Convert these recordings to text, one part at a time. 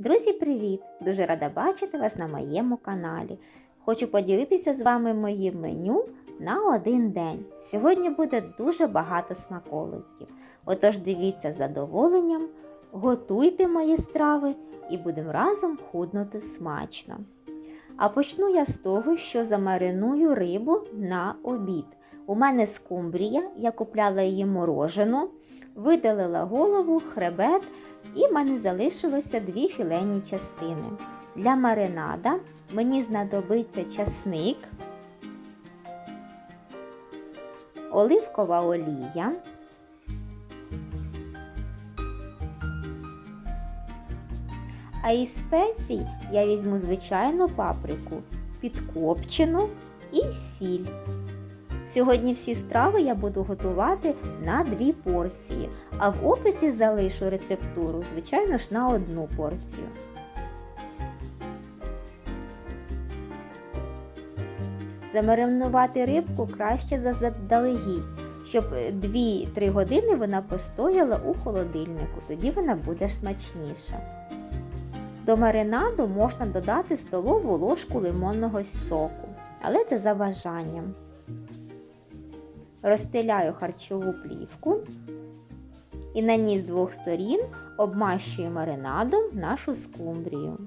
Друзі, привіт! Дуже рада бачити вас на моєму каналі. Хочу поділитися з вами моїм меню на один день. Сьогодні буде дуже багато смаколиків. Отож, дивіться з задоволенням, готуйте мої страви і будемо разом худнути смачно. А почну я з того, що замариную рибу на обід. У мене скумбрія, я купляла її морожену, видалила голову, хребет і в мене залишилося дві філенні частини. Для маринада мені знадобиться часник, оливкова олія, а із спецій я візьму звичайну паприку, підкопчену і сіль. Сьогодні всі страви я буду готувати на дві порції, а в описі залишу рецептуру, звичайно ж, на одну порцію. Замаринувати рибку краще заздалегідь, щоб 2-3 години вона постояла у холодильнику, тоді вона буде смачніша. До маринаду можна додати столову ложку лимонного соку, але це за бажанням. Розстеляю харчову плівку і на ній з двох сторін обмащую маринадом нашу скумбрію.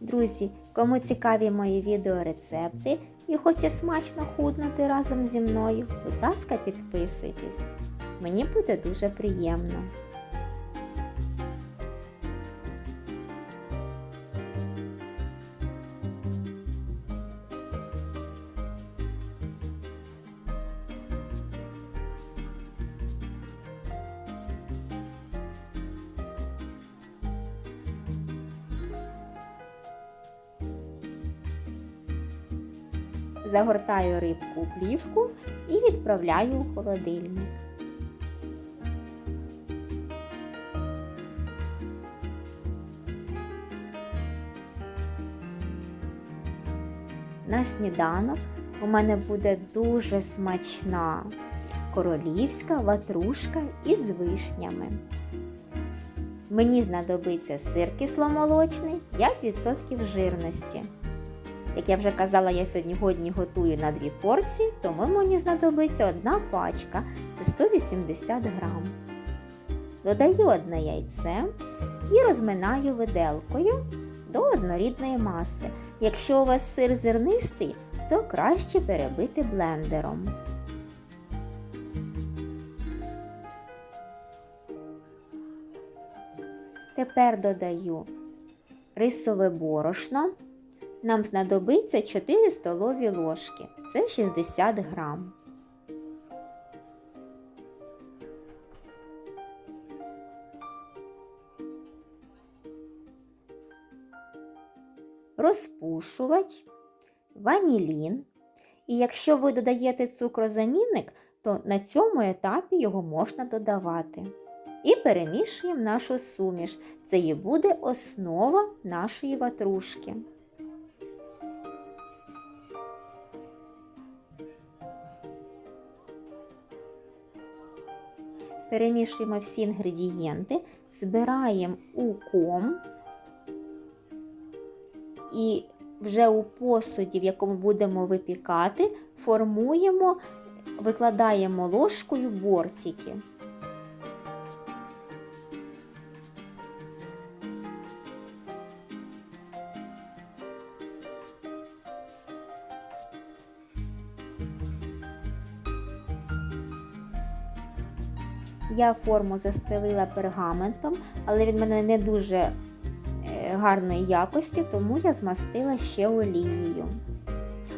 Друзі, кому цікаві мої відеорецепти і хоче смачно худнути разом зі мною, будь ласка, підписуйтесь. Мені буде дуже приємно. Загортаю рибку у плівку і відправляю у холодильник. На сніданок у мене буде дуже смачна королівська ватрушка із вишнями. Мені знадобиться сир кисломолочний 5% жирності. Як я вже казала, я сьогодні готую на дві порції, тому мені знадобиться одна пачка це 180 грам. Додаю одне яйце і розминаю виделкою до однорідної маси. Якщо у вас сир зернистий, то краще перебити блендером. Тепер додаю рисове борошно. Нам знадобиться 4 столові ложки. Це 60 грам. Розпушувач, ванілін. І якщо ви додаєте цукрозамінник, то на цьому етапі його можна додавати. І перемішуємо нашу суміш. Це і буде основа нашої ватрушки. Перемішуємо всі інгредієнти, збираємо у ком. І вже у посуді, в якому будемо випікати, формуємо, викладаємо ложкою бортики. Я форму застелила пергаментом, але він мене не дуже гарної якості, тому я змастила ще олією.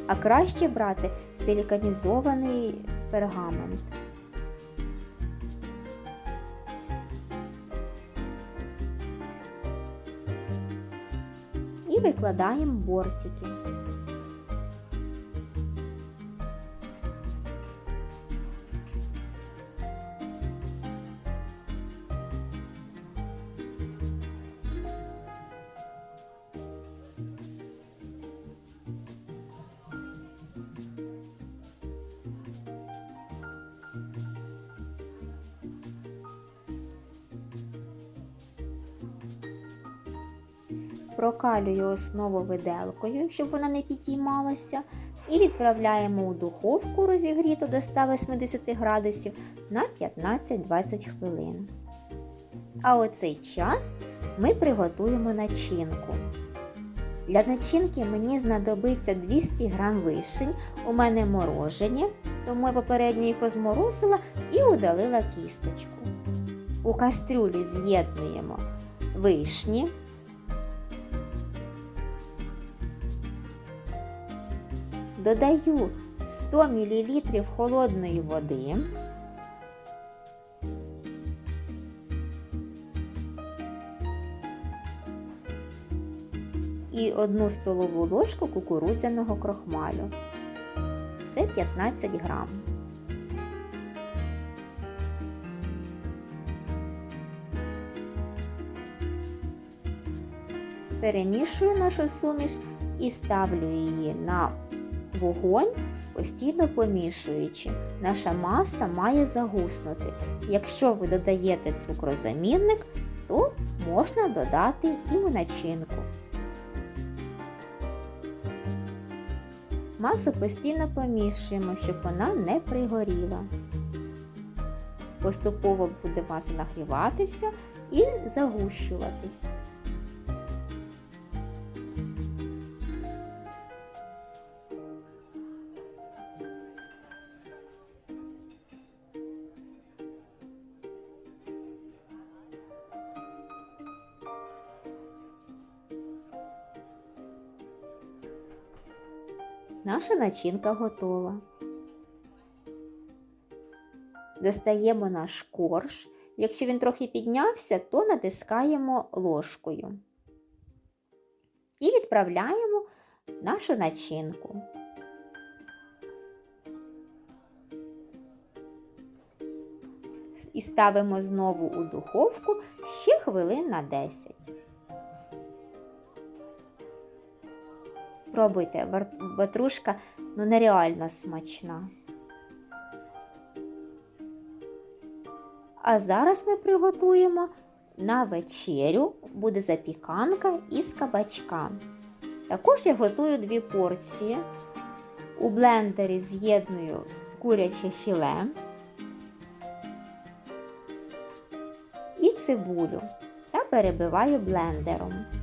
А краще брати силіканізований пергамент. І викладаємо бортики. Прокалюю основу виделкою, щоб вона не підіймалася, і відправляємо у духовку розігріту до 180 градусів на 15-20 хвилин. А у цей час ми приготуємо начинку. Для начинки мені знадобиться 200 г вишень, у мене морожені, тому я попередньо їх розморозила і удалила кісточку. У кастрюлі з'єднуємо вишні, додаю 100 мл холодної води. І одну столову ложку кукурудзяного крохмалю. Це 15 грам. Перемішую нашу суміш і ставлю її на вогонь, постійно помішуючи. Наша маса має загуснути. Якщо ви додаєте цукрозамінник, то можна додати і начинку. Масу постійно помішуємо, щоб вона не пригоріла. Поступово буде маса нагріватися і загущуватись. Наша начинка готова. Достаємо наш корж. Якщо він трохи піднявся, то натискаємо ложкою і відправляємо нашу начинку. І ставимо знову у духовку ще хвилин на 10. Спробуйте, ватрушка ну нереально смачна. А зараз ми приготуємо на вечерю буде запіканка із кабачка. Також я готую дві порції. У блендері з'єдную куряче філе і цибулю та перебиваю блендером.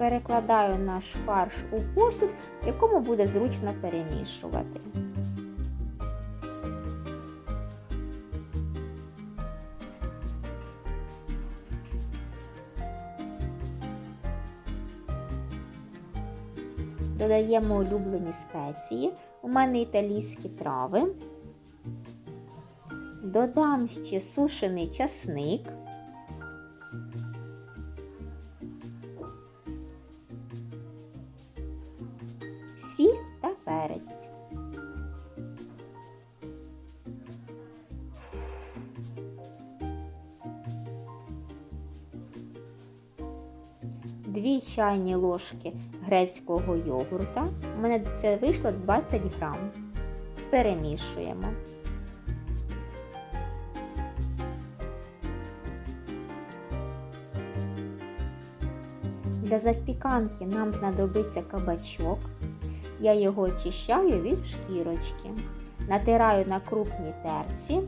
Перекладаю наш фарш у посуд, в якому буде зручно перемішувати. Додаємо улюблені спеції, у мене італійські трави. Додам ще сушений часник. Чайні ложки грецького йогурта. У мене це вийшло 20 грам. Перемішуємо. Для запіканки нам знадобиться кабачок. Я його очищаю від шкірочки. Натираю на крупній терці,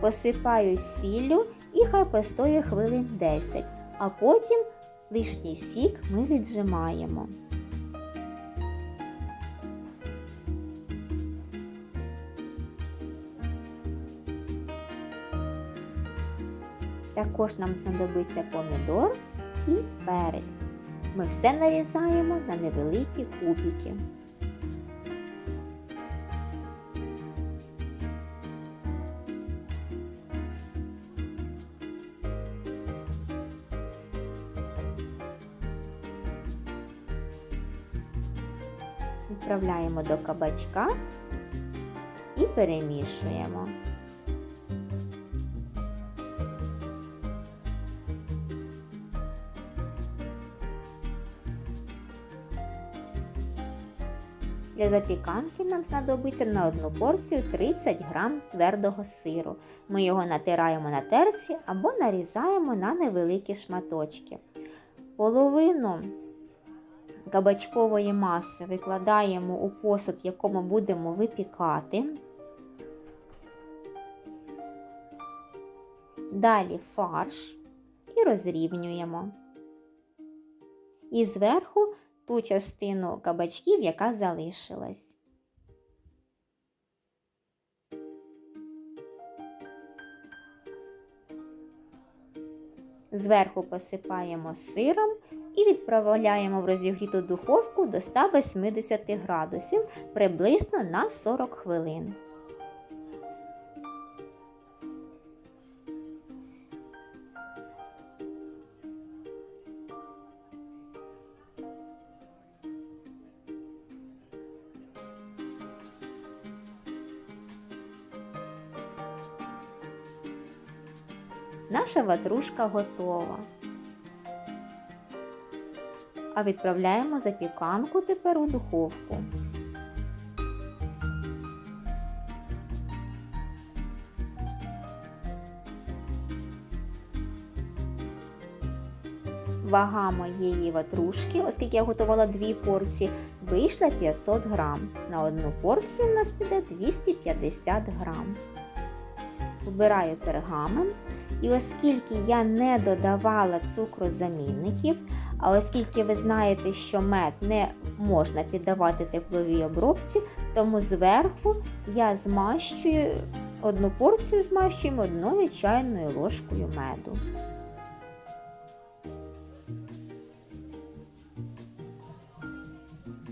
посипаю сіллю і хай постоє хвилин 10, а потім лишній сік ми віджимаємо. Також нам знадобиться помідор і перець. Ми все нарізаємо на невеликі кубики. відправляємо до кабачка і перемішуємо. Для запіканки нам знадобиться на одну порцію 30 грам твердого сиру. Ми його натираємо на терці або нарізаємо на невеликі шматочки. Половину кабачкової маси викладаємо у посуд, якому будемо випікати. Далі фарш і розрівнюємо. І зверху ту частину кабачків, яка залишилась. Зверху посипаємо сиром і відправляємо в розігріту духовку до 180 градусів приблизно на 40 хвилин. Наша ватрушка готова. А відправляємо запіканку тепер у духовку. Вага моєї ватрушки, оскільки я готувала дві порції, вийшла 500 грам. На одну порцію в нас піде 250 грам. Вбираю пергамент. І оскільки я не додавала цукрозамінників, а оскільки ви знаєте, що мед не можна піддавати тепловій обробці, тому зверху я змащую одну порцію змащуємо одною чайною ложкою меду.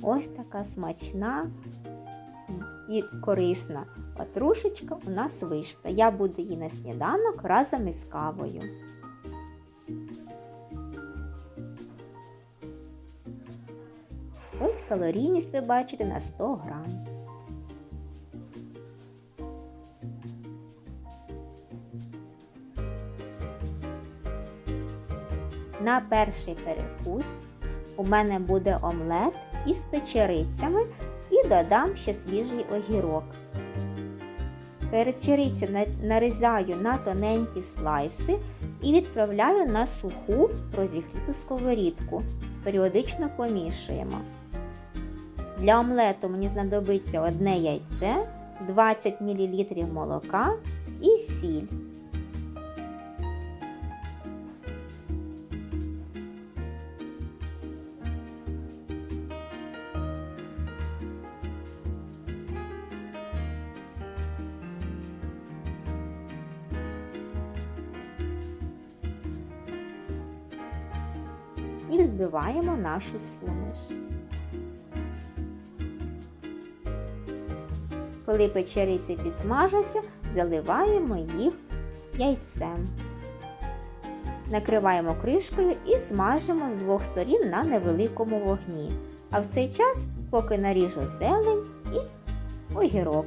Ось така смачна і корисна ватрушечка у нас вийшла. Я буду її на сніданок разом із кавою. Ось калорійність ви бачите на 100 грам. На перший перекус у мене буде омлет із печерицями і додам ще свіжий огірок. Перечерицю нарізаю на тоненькі слайси і відправляю на суху розігріту сковорідку. Періодично помішуємо. Для омлету мені знадобиться одне яйце, 20 мл молока і сіль. і взбиваємо нашу суміш. Коли печериці підсмажаться, заливаємо їх яйцем. Накриваємо кришкою і смажимо з двох сторін на невеликому вогні. А в цей час поки наріжу зелень і огірок.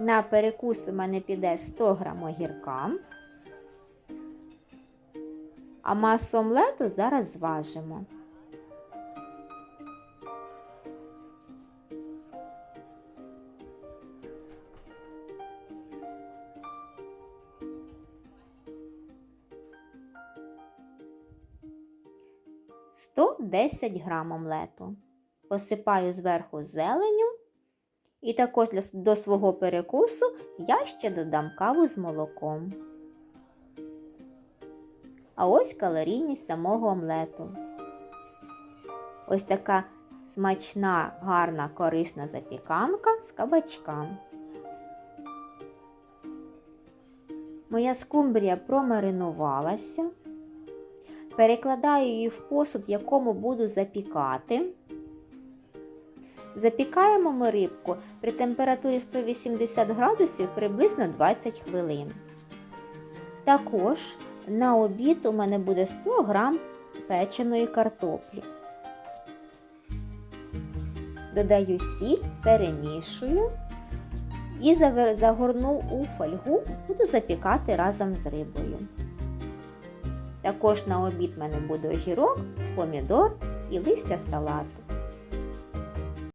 На перекус у мене піде 100 грам огірка. А масу омлету зараз зважимо. Сто десять грам омлету. Посипаю зверху зеленю і також до свого перекусу я ще додам каву з молоком. А ось калорійність самого омлету. Ось така смачна, гарна, корисна запіканка з кабачками. Моя скумбрія промаринувалася. Перекладаю її в посуд, в якому буду запікати. Запікаємо ми рибку при температурі 180 градусів приблизно 20 хвилин. Також на обід у мене буде 100 г печеної картоплі. Додаю сіль, перемішую і загорну у фольгу, буду запікати разом з рибою. Також на обід в мене буде огірок, помідор і листя салату.